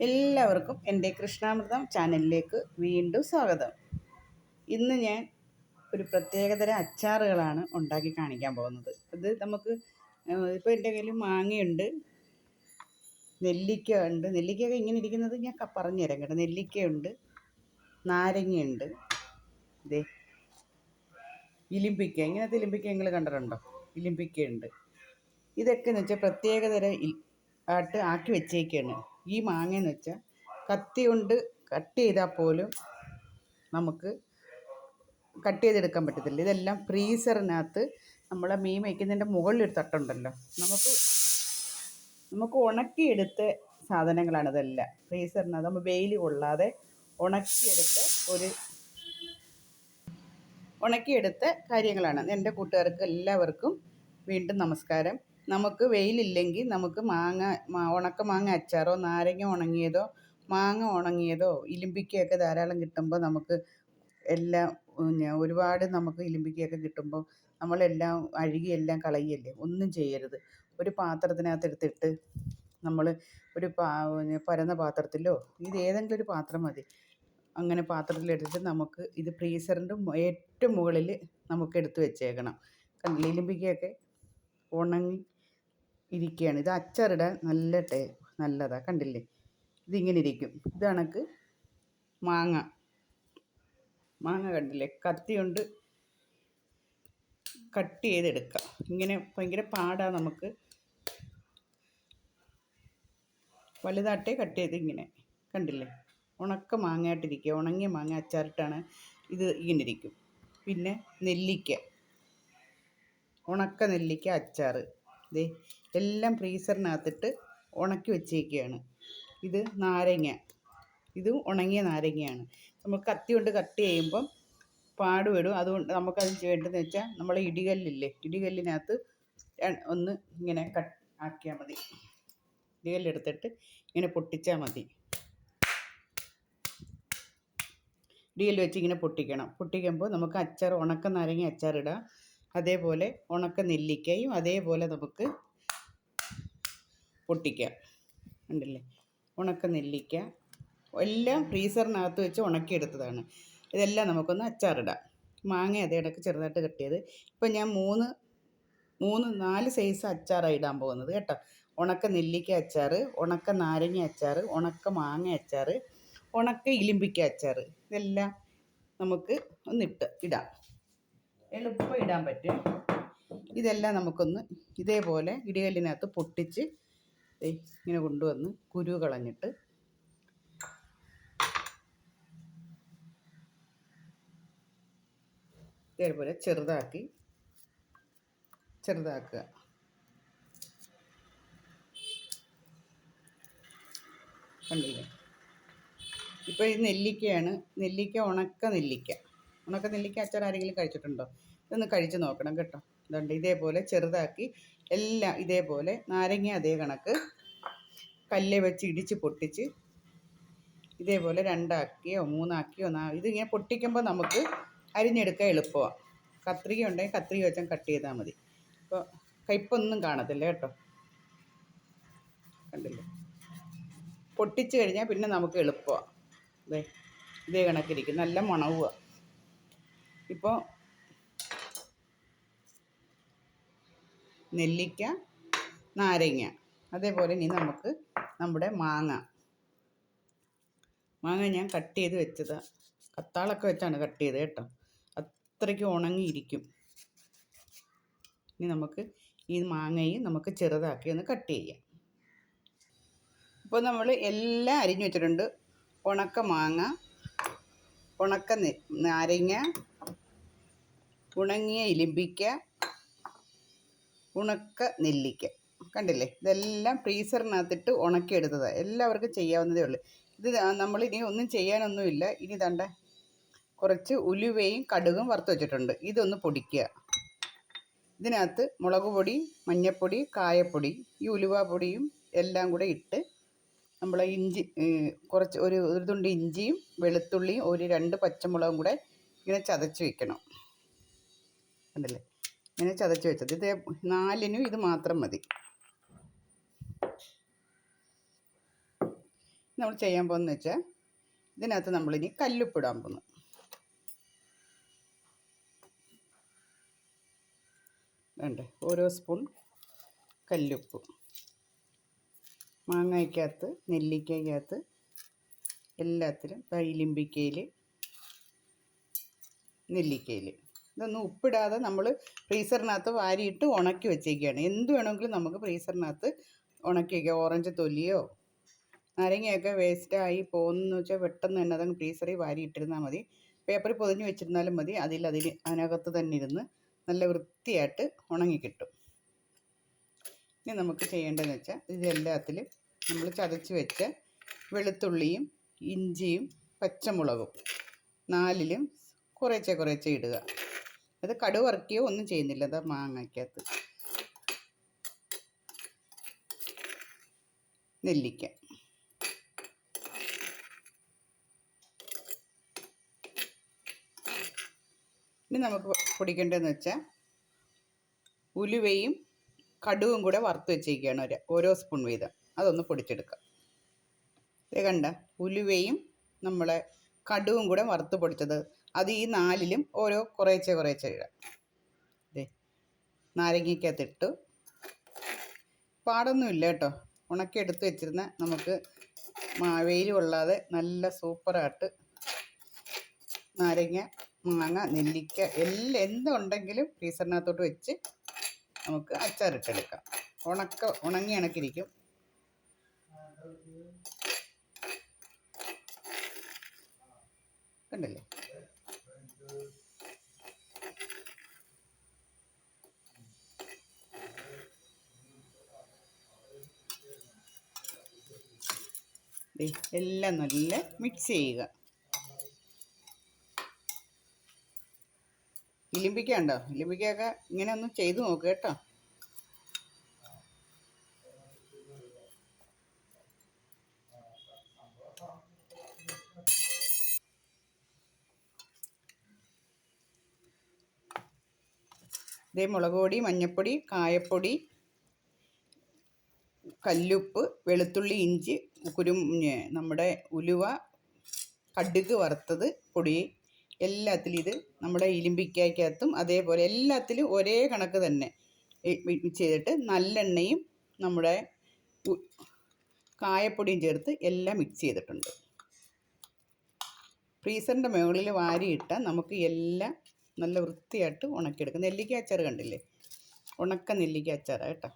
എല്ലാവർക്കും എന്റെ കൃഷ്ണാമൃതം ചാനലിലേക്ക് വീണ്ടും സ്വാഗതം. ഇന്ന് ഞാൻ ഒരു പ്രത്യേകതര അച്ചാറുകളാണ് ഉണ്ടാക്കി കാണിക്കാൻ പോകുന്നത്. അത് നമുക്ക് ഇപ്പോൾ എന്റെ കയ്യിൽ മാങ്ങയുണ്ട് നെല്ലിക്ക ഉണ്ട് നെല്ലിക്കയൊക്കെ ഇങ്ങനെ ഇരിക്കുന്നത് ഞാൻ പറഞ്ഞു തരാം കേട്ടോ. നെല്ലിക്കയുണ്ട് നാരങ്ങയുണ്ട്. ഇതേ ഇലിമ്പിക്ക. ഇങ്ങനത്തെ ഇലിമ്പിക്ക നിങ്ങൾ കണ്ടിട്ടുണ്ടോ? ഇലിമ്പിക്കയുണ്ട്. ഇതൊക്കെ എന്ന് വെച്ചാൽ പ്രത്യേകതര ആയിട്ട് ആക്കി വെച്ചേക്കാണ്. ഈ മാങ്ങയെന്ന് വെച്ചാൽ കത്തി കൊണ്ട് കട്ട് ചെയ്താൽ പോലും നമുക്ക് കട്ട് ചെയ്തെടുക്കാൻ പറ്റത്തില്ല. ഇതെല്ലാം ഫ്രീസറിനകത്ത് നമ്മളെ മീൻ വയ്ക്കുന്നതിന്റെ മുകളിലൊരു തട്ടുണ്ടല്ലോ. നമുക്ക് നമുക്ക് ഉണക്കിയെടുത്ത സാധനങ്ങളാണ് ഇതെല്ലാം. ഫ്രീസറിനകത്ത് നമ്മൾ വെയിൽ കൊള്ളാതെ ഉണക്കിയെടുത്ത് ഒരു ഉണക്കിയെടുത്ത കാര്യങ്ങളാണ്. എന്റെ കൂട്ടുകാർക്ക് എല്ലാവർക്കും വീണ്ടും നമസ്കാരം. നമുക്ക് വെയിലില്ലെങ്കിൽ നമുക്ക് മാങ്ങ ഉണക്ക മാങ്ങ അച്ചാറോ നാരങ്ങ ഉണങ്ങിയതോ മാങ്ങ ഉണങ്ങിയതോ ഇലിമ്പിക്കയൊക്കെ ധാരാളം കിട്ടുമ്പോൾ നമുക്ക് എല്ലാം ഒരുപാട് നമുക്ക് ഇലിമ്പിക്കയൊക്കെ കിട്ടുമ്പോൾ നമ്മളെല്ലാം അഴുകി എല്ലാം കളയല്ലേ ഒന്നും ചെയ്യരുത്. ഒരു പാത്രത്തിനകത്ത് എടുത്തിട്ട് നമ്മൾ ഒരു പാ പരന്ന പാത്രത്തിലോ ഇത് ഏതെങ്കിലും ഒരു പാത്രം മതി. അങ്ങനെ പാത്രത്തിലെടുത്തിട്ട് നമുക്ക് ഇത് ഫ്രീസറിന്റെ ഏറ്റവും മുകളിൽ നമുക്ക് എടുത്ത് വെച്ചേക്കണം. കണ്ടില്ലേ? ഇലിമ്പിക്കയൊക്കെ ഉണങ്ങി ഇരിക്കുകയാണ് ഇത് അച്ചാറിടാൻ നല്ല ടേ നല്ലതാണ് കണ്ടില്ലേ? ഇതിങ്ങനെ ഇരിക്കും. ഇത് മാങ്ങ. മാങ്ങ കണ്ടില്ലേ? കത്തി കൊണ്ട് കട്ട് ചെയ്തെടുക്കാം. ഇങ്ങനെ ഭയങ്കര പാടാണ് നമുക്ക്. വലുതാട്ടേ കട്ട് ചെയ്ത് ഇങ്ങനെ. കണ്ടില്ലേ? ഉണക്ക മാങ്ങയായിട്ടിരിക്കുക. ഉണങ്ങിയ മാങ്ങ അച്ചാറിട്ടാണ് ഇത് ഇങ്ങനെ ഇരിക്കും. പിന്നെ നെല്ലിക്ക. ഉണക്ക നെല്ലിക്ക അച്ചാർ ദേ എല്ലാം ഫ്രീസറിനകത്തിട്ട് ഉണക്കി വെച്ചേക്കുകയാണ് ഇത് നാരങ്ങ. ഇത് ഉണങ്ങിയ നാരങ്ങയാണ്. നമ്മൾ കത്തി കൊണ്ട് കട്ട് ചെയ്യുമ്പം പാടുപെടും അതുകൊണ്ട് നമുക്കത് വേണ്ടതെന്ന് വെച്ചാൽ നമ്മൾ ഇടികല്ലില്ലേ? ഇടികല്ലിനകത്ത് ഒന്ന് ഇങ്ങനെ കട്ട് ആക്കിയാൽ മതി. ഇടികല്ലെടുത്തിട്ട് ഇങ്ങനെ പൊട്ടിച്ചാൽ മതി. ഇടികല്ല് വെച്ച് ഇങ്ങനെ പൊട്ടിക്കണം. പൊട്ടിക്കുമ്പോൾ നമുക്ക് അച്ചാർ ഉണക്ക നാരങ്ങ അച്ചാറിടാം. അതേപോലെ ഉണക്ക നെല്ലിക്കയും അതേപോലെ നമുക്ക് പൊട്ടിക്കാം. ഉണ്ടല്ലേ ഉണക്ക നെല്ലിക്ക എല്ലാം ഫ്രീസറിനകത്ത് വെച്ച് ഉണക്കിയെടുത്തതാണ്. ഇതെല്ലാം നമുക്കൊന്ന് അച്ചാറിടാം. മാങ്ങ അതേ ഇടയ്ക്ക് ചെറുതായിട്ട് കെട്ടിയത് ഇപ്പം ഞാൻ മൂന്ന് മൂന്ന് നാല് സൈസ് അച്ചാറാണ് ഇടാൻ പോകുന്നത് കേട്ടോ. ഉണക്ക നെല്ലിക്ക അച്ചാർ ഉണക്ക നാരങ്ങ അച്ചാർ ഉണക്ക മാങ്ങ അച്ചാർ ഉണക്ക ഇലിമ്പിക്ക അച്ചാർ ഇതെല്ലാം നമുക്ക് ഒന്നിട്ട് ഇടാം. എളുപ്പം ഇടാൻ പറ്റും. ഇതെല്ലാം നമുക്കൊന്ന് ഇതേപോലെ ഇടികല്ലിനകത്ത് പൊട്ടിച്ച് ഇങ്ങനെ കൊണ്ടുവന്ന് കുരു കളഞ്ഞിട്ട് ഇതേപോലെ ചെറുതാക്കി ചെറുതാക്കുക. കണ്ടില്ലേ? ഇപ്പോൾ ഈ നെല്ലിക്കയാണ്. നെല്ലിക്ക ഉണക്ക നെല്ലിക്ക. ഉണക്ക നെല്ലിക്ക അച്ചാർ ആരെങ്കിലും കഴിച്ചിട്ടുണ്ടോ? ഇതൊന്ന് കഴിച്ച് നോക്കണം കേട്ടോ. ഇതുണ്ട് ഇതേപോലെ ചെറുതാക്കി എല്ലാം ഇതേപോലെ നാരങ്ങ അതേ കണക്ക് കല്ല് വെച്ച് ഇടിച്ച് പൊട്ടിച്ച് ഇതേപോലെ രണ്ടാക്കിയോ മൂന്നാക്കിയോ നാ ഇതിങ്ങനെ പൊട്ടിക്കുമ്പോൾ നമുക്ക് അരിഞ്ഞെടുക്കാൻ എളുപ്പമാണ് കത്രിക ഉണ്ടെങ്കിൽ കത്രിക വെച്ചാൽ കട്ട് ചെയ്താൽ മതി. ഇപ്പോൾ കയ്പൊന്നും കാണത്തില്ല കേട്ടോ. കണ്ടില്ലേ? പൊട്ടിച്ച് കഴിഞ്ഞാൽ പിന്നെ നമുക്ക് എളുപ്പമാണ് ഇതേ ഇതേ കണക്കിരിക്കും. നല്ല മണവുക ഇപ്പോൾ നെല്ലിക്ക നാരങ്ങ അതേപോലെ ഇനി നമുക്ക് നമ്മുടെ മാങ്ങ. മാങ്ങ ഞാൻ കട്ട് ചെയ്ത് വെച്ചതാണ് കത്താളൊക്കെ വെച്ചാണ് കട്ട് ചെയ്തത് കേട്ടോ. അത്രയ്ക്ക് ഉണങ്ങിയിരിക്കും. ഇനി നമുക്ക് ഈ മാങ്ങയും നമുക്ക് ചെറുതാക്കി ഒന്ന് കട്ട് ചെയ്യാം. ഇപ്പോൾ നമ്മൾ എല്ലാം അരിഞ്ഞു വെച്ചിട്ടുണ്ട്. ഉണക്ക മാങ്ങ ഉണക്ക നാരങ്ങ ഉണങ്ങിയ ഇലിമ്പിക്ക ഉണക്ക നെല്ലിക്ക. കണ്ടില്ലേ? ഇതെല്ലാം ഫ്രീസറിനകത്തിട്ട് ഉണക്കിയെടുത്തതാണ് എല്ലാവർക്കും ചെയ്യാവുന്നതേ ഉള്ളൂ. ഇത് നമ്മൾ ഇനി ഒന്നും ചെയ്യാനൊന്നുമില്ല. ഇനി തണ്ട കുറച്ച് ഉലുവയും കടുകും വറുത്ത് വെച്ചിട്ടുണ്ട്. ഇതൊന്ന് പൊടിക്കുക. ഇതിനകത്ത് മുളക് പൊടി മഞ്ഞൾപ്പൊടി കായപ്പൊടി ഈ ഉലുവ പൊടിയും എല്ലാം കൂടെ ഇട്ട് നമ്മൾ ഇഞ്ചി കുറച്ച് ഒരു ഒരു തുണ്ട് ഇഞ്ചിയും വെളുത്തുള്ളിയും ഒരു രണ്ട് പച്ചമുളകും കൂടെ ഇങ്ങനെ ചതച്ച് വെക്കണം. കണ്ടില്ലേ ഇങ്ങനെ ചതച്ച് വെച്ചത്. ഇത് നാലിനും ഇത് മാത്രം മതി. നമ്മൾ ചെയ്യാൻ പോകുന്നത് വെച്ചാൽ ഇതിനകത്ത് നമ്മളിനി കല്ലുപ്പിടാൻ പോകുന്നു. വേണ്ടേ? ഓരോ സ്പൂൺ കല്ലുപ്പ്. മാങ്ങയ്ക്കകത്ത് നെല്ലിക്കയ്ക്കകത്ത് എല്ലാത്തിലും ഇലിമ്പിക്കയിൽ നെല്ലിക്കയിൽ ഇതൊന്നും ഉപ്പിടാതെ നമ്മൾ ഫ്രീസറിനകത്ത് വാരിയിട്ട് ഉണക്കി വെച്ചേക്കുകയാണ് എന്ത് വേണമെങ്കിലും നമുക്ക് ഫ്രീസറിനകത്ത് ഉണക്കി വയ്ക്കാം ഓറഞ്ച് തൊലിയോ നാരങ്ങയൊക്കെ വേസ്റ്റായി പോകുന്നു വെച്ചാൽ പെട്ടെന്ന് തന്നെ അതങ്ങ് ഫ്രീസറിൽ വാരിയിട്ടിരുന്നാൽ മതി. പേപ്പറിൽ പൊതിഞ്ഞ് വെച്ചിരുന്നാലും മതി. അതിൽ അതിന് അതിനകത്ത് തന്നെ ഇരുന്ന് നല്ല വൃത്തിയായിട്ട് ഉണങ്ങി കിട്ടും. ഇനി നമുക്ക് ചെയ്യേണ്ടതെന്ന് വെച്ചാൽ ഇതെല്ലാത്തിലും നമ്മൾ ചതച്ച് വെച്ച വെളുത്തുള്ളിയും ഇഞ്ചിയും പച്ചമുളകും നാലിലും കുറേശ്ശെ കുറേശ്ശെ ഇടുക. അത് കടു വറക്കുകയോ ഒന്നും ചെയ്യുന്നില്ല. അതാ മാങ്ങയ്ക്കകത്ത്. നെല്ലിക്ക. ഇനി നമുക്ക് പൊടിക്കേണ്ടതെന്ന് വെച്ചാൽ ഉലുവയും കടുവും കൂടെ വറുത്ത് വെച്ചേക്കുകയാണ് ഒരു ഓരോ സ്പൂൺ വീതം. അതൊന്ന് പൊടിച്ചെടുക്കാം. ഇത് കണ്ട ഉലുവയും നമ്മളെ കടുവും കൂടെ വറുത്ത് പൊടിച്ചത് അത് ഈ നാലിലും ഓരോ കുറേച്ചെ കുറേച്ചെ ഇടാം ഇതേ നാരങ്ങയ്ക്കകത്തിട്ടു പാടൊന്നുമില്ല കേട്ടോ. ഉണക്കിയെടുത്ത് വെച്ചിരുന്ന നമുക്ക് വെയിൽ കൊള്ളാതെ നല്ല സൂപ്പറായിട്ട് നാരങ്ങ മാങ്ങ നെല്ലിക്ക എല്ലാം എന്തുണ്ടെങ്കിലും ഫ്രീസറിനകത്തോട്ട് വെച്ച് നമുക്ക് അച്ചാറിട്ടെടുക്കാം. ഉണക്ക ഉണങ്ങി ഇണക്കിരിക്കും കണ്ടില്ലേ? എല്ലാം നല്ല മിക്സ് ചെയ്യുക. ഇലിമ്പിക്ക ഉണ്ടോ? ഇലിമ്പിക്കൊക്കെ ഇങ്ങനെ ഒന്ന് ചെയ്ത് നോക്ക് കേട്ടോ. ഇതേ മുളക് പൊടി മഞ്ഞൾപ്പൊടി കായപ്പൊടി കല്ലുപ്പ് വെളുത്തുള്ളി ഇഞ്ചി കുരു നമ്മുടെ ഉലുവ കടുക് വറുത്തത് പൊടി. എല്ലാത്തിലും ഇത് നമ്മുടെ ഇലിമ്പിക്കായ്ക്കകത്തും അതേപോലെ എല്ലാത്തിലും ഒരേ കണക്ക് തന്നെ. ചെയ്തിട്ട് നല്ലെണ്ണയും നമ്മുടെ കായപ്പൊടിയും ചേർത്ത് എല്ലാം മിക്സ് ചെയ്തിട്ടുണ്ട്. ഫ്രീസറിന്റെ മുകളിൽ വാരിയിട്ട നമുക്ക് എല്ലാം നല്ല വൃത്തിയായിട്ട് ഉണക്കിയെടുക്കും. നെല്ലിക്ക അച്ചാർ കണ്ടില്ലേ? ഉണക്ക നെല്ലിക്ക അച്ചാറാണ് കേട്ടോ.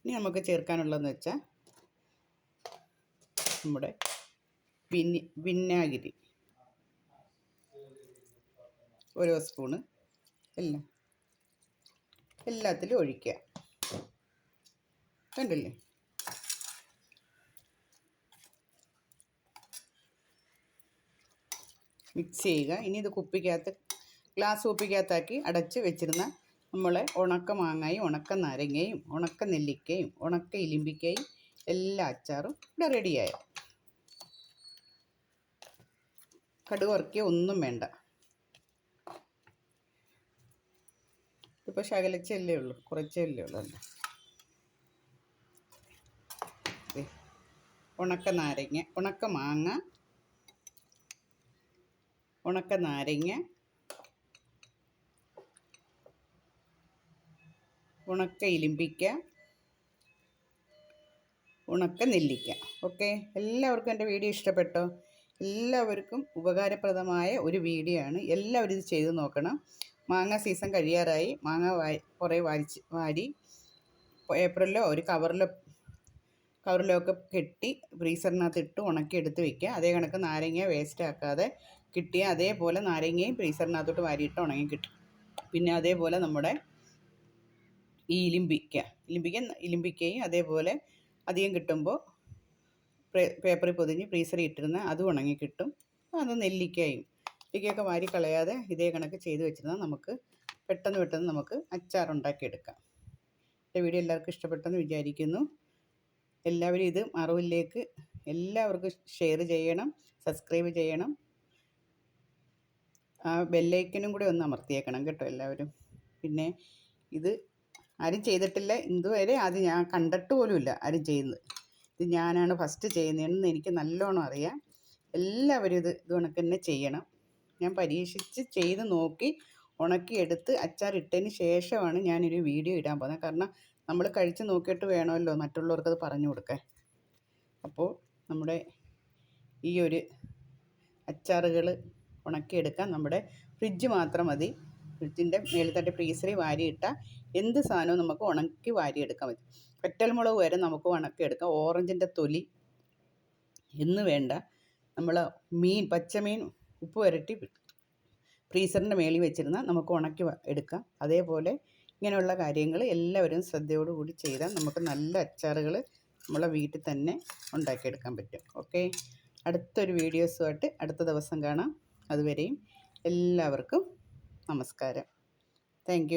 ഇനി നമുക്ക് ചേർക്കാനുള്ളതെന്ന് വെച്ചാൽ നമ്മുടെ വിനി വിനാഗിരി. ഓരോ സ്പൂണ് എല്ലാം എല്ലാത്തിലും ഒഴിക്കുക. കണ്ടില്ലേ? മിക്സ് ചെയ്യുക. ഇനി ഇത് കുപ്പിക്കകത്ത് ഗ്ലാസ് കുപ്പിക്കകത്താക്കി അടച്ച് വെച്ചിരുന്ന നമ്മളെ ഉണക്ക മാങ്ങയും ഉണക്ക നാരങ്ങയും ഉണക്ക നെല്ലിക്കയും ഉണക്ക ഇലിമ്പിക്കയും എല്ലാ അച്ചാറും ഇവിടെ റെഡിയായി. കടുക് വറുക്കിയ ഒന്നും വേണ്ട. ഇപ്പോൾ ശകലച്ചല്ലേ ഉള്ളൂ കുറച്ചല്ലേ ഉള്ളൂ അല്ലേ? ഉണക്ക നാരങ്ങ ഉണക്ക മാങ്ങ ഉണക്ക നാരങ്ങ ഉണക്ക ഇലിമ്പിക്ക ഉണക്ക നെല്ലിക്ക. ഓക്കെ? എല്ലാവർക്കും എന്റെ വീഡിയോ ഇഷ്ടപ്പെട്ടോ? എല്ലാവർക്കും ഉപകാരപ്രദമായ ഒരു വീഡിയോ ആണ്. എല്ലാവരും ഇത് ചെയ്ത് നോക്കണം. മാങ്ങ സീസൺ കഴിയാറായി. മാങ്ങ വാരി കുറേ വാരിച്ച് വാരി ഏപ്രിലോ ഒരു കവറിലോ കവറിലോ ഒക്കെ കെട്ടി ഫ്രീസറിനകത്ത് ഇട്ട് ഉണക്കി എടുത്ത് വെക്കുക. അതേ കണക്ക് നാരങ്ങ വേസ്റ്റ് ആക്കാതെ കിട്ടിയ അതേപോലെ നാരങ്ങയും ഫ്രീസറിനകത്തോട്ട് വാരിയിട്ട് ഉണങ്ങി കിട്ടും. പിന്നെ അതേപോലെ നമ്മുടെ ഈ ഇലിമ്പിക്ക. ഇലിമ്പിക്ക ഇലിമ്പിക്കയും അതേപോലെ അധികം കിട്ടുമ്പോൾ പേപ്പറിൽ പൊതിഞ്ഞ് ഫ്രീസറിൽ ഇട്ടിരുന്ന അതും ഉണങ്ങി കിട്ടും. അത് നെല്ലിക്കയും നെല്ലിക്കയൊക്കെ വാരി കളയാതെ ഇതേ കണക്ക് ചെയ്ത് വെച്ചിരുന്നാൽ നമുക്ക് പെട്ടെന്ന് പെട്ടെന്ന് നമുക്ക് അച്ചാറുണ്ടാക്കിയെടുക്കാം എന്റെ വീഡിയോ എല്ലാവർക്കും ഇഷ്ടപ്പെട്ടെന്ന് വിചാരിക്കുന്നു. എല്ലാവരും ഇത് അറിവിലേക്ക് എല്ലാവർക്കും ഷെയർ ചെയ്യണം സബ്സ്ക്രൈബ് ചെയ്യണം. ആ ബെല്ലൈക്കനും കൂടി ഒന്ന് അമർത്തിയേക്കണം കേട്ടോ എല്ലാവരും. പിന്നെ ഇത് ആരും ചെയ്തിട്ടില്ല. ഇതുവരെ അത് ഞാൻ കണ്ടിട്ട് പോലുമില്ല ആരും ചെയ്യുന്നത്. ഇത് ഞാനാണ് ഫസ്റ്റ് ചെയ്യുന്നതെന്ന് എനിക്ക് നല്ലോണം അറിയാം. എല്ലാവരും ഇത് ഇത് കണക്ക് തന്നെ ചെയ്യണം. ഞാൻ പരീക്ഷിച്ച് ചെയ്ത് നോക്കി ഉണക്കിയെടുത്ത് അച്ചാറിട്ടതിന് ശേഷമാണ് ഞാനൊരു വീഡിയോ ഇടാൻ പോകുന്നത്. കാരണം നമ്മൾ കഴിച്ച് നോക്കിയിട്ട് വേണമല്ലോ മറ്റുള്ളവർക്ക് അത് പറഞ്ഞു കൊടുക്കാൻ. അപ്പോൾ നമ്മുടെ ഈ ഒരു അച്ചാറുകൾ ഉണക്കിയെടുക്കാൻ നമ്മുടെ ഫ്രിഡ്ജ് മാത്രം മതി. ഫ്രിഡ്ജിന്റെ മേളിത്തട്ട് ഫ്രീസറി വാരിയിട്ട എന്ത് സാധനവും നമുക്ക് ഉണക്കി വാരിയെടുക്കാൻ പറ്റും. വെറ്റൽമുളക് വരെ നമുക്ക് ഉണക്കിയെടുക്കാം. ഓറഞ്ചിന്റെ തൊലി എന്ന് വേണ്ട. നമ്മൾ മീൻ പച്ചമീൻ ഉപ്പ് വരട്ടി ഫ്രീസറിന്റെ മേളിൽ വെച്ചിരുന്ന നമുക്ക് ഉണക്കി എടുക്കാം. അതേപോലെ ഇങ്ങനെയുള്ള കാര്യങ്ങൾ എല്ലാവരും ശ്രദ്ധയോടുകൂടി ചെയ്താൽ നമുക്ക് നല്ല അച്ചാറുകൾ നമ്മളെ വീട്ടിൽ തന്നെ ഉണ്ടാക്കിയെടുക്കാൻ പറ്റും. ഓക്കെ? അടുത്തൊരു വീഡിയോസുമായിട്ട് അടുത്ത ദിവസം കാണാം. അതുവരെയും എല്ലാവർക്കും നമസ്കാരം. താങ്ക്